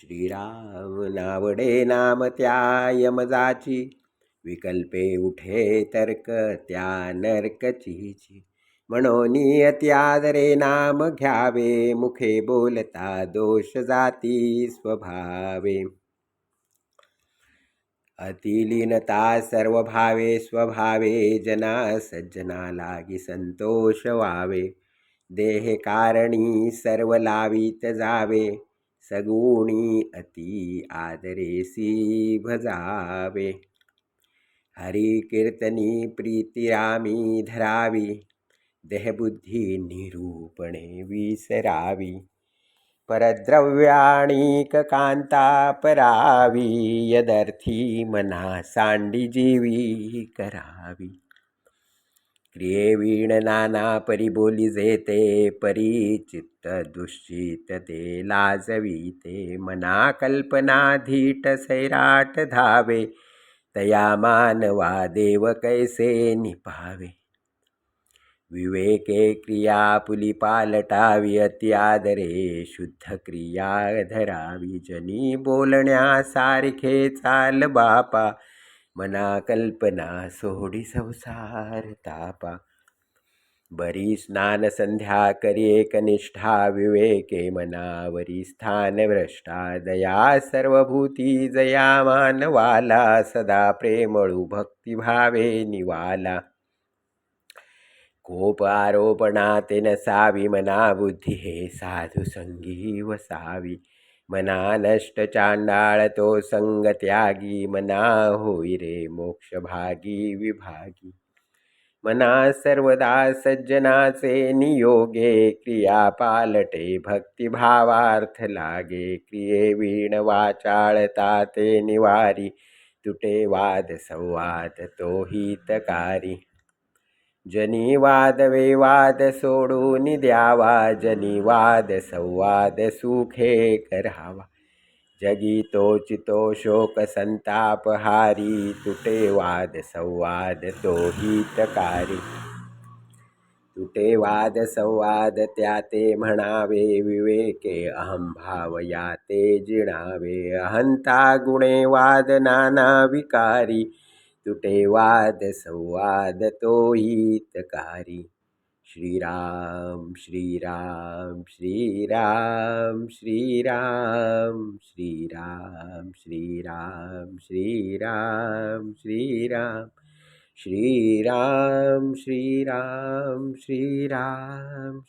श्रीराम नावडे नाम त्या यमजाची. विकल्पे उठे तर्क त्या नर्कचीची म्हणोनी अत्यादरे नाम घ्यावे मुखे बोलता दोष जाती स्वभावे. अतिलीनता सर्व भावे स्वभावे जना सज्जना लागी संतोष व्हावे. देह कारणी सर्व लावीत जावे. सगुणी अति आदरेसी भजावे। हरी कीर्तनी प्रीतिरामी धरावी देहबुद्धी निरूपणे विसरावी। परद्रव्याणीक कांता परावी, यदर्थी मना सांडी जीवी करावी। क्रियेवीण नाना परिबोली झेते परिचित्त दुश्चित ते लाजवीते. मना कल्पना धीट सैराट धावे तया मानवा देव कैसे निपावे विवेके क्रिया पुली पालटावी अत्यादरे शुद्ध क्रिया धरावी. जनी बोलण्यासारखे चाल बापा मना कल्पना सोडी संसार तापा। बरी स्नान संध्या करी कनिष्ठा विवेके मनावरी स्थान भ्रष्टा दया सर्वभूती जया मानवाला सदा प्रेमळू भक्तिभावे निवाला। कोप आरोपणाते नसावी मना बुद्धी हे साधू संगी वसावी। मना नष्ट चांडाळ तो संग त्यागी मना होई रे मोक्ष भागी विभागी मना सर्वदा सज्जनाचे नियोगे क्रिया पालटे भक्तिभावार्थ लागे क्रिये वीण वाचाळता ते निवारी तुटे वाद संवाद तो हितकारी जनी वाद वेवाद सोडून द्यावा जनी वाद संवाद सुखे करावा जगी तोचितो शोक संताप हारी तुटे वाद संवाद तो हितकारी। तुटे वाद संवाद त्या ते म्हणावे विवेके अहंभाव या ते जिणावे। अहंता गुणे वाद नाना विकारी। तुटे वाद संवाद तो हितकारी श्रीराम श्रीराम श्रीराम श्रीराम श्रीराम श्रीराम श्रीराम श्रीराम श्रीराम श्रीराम श्रीराम श्रीराम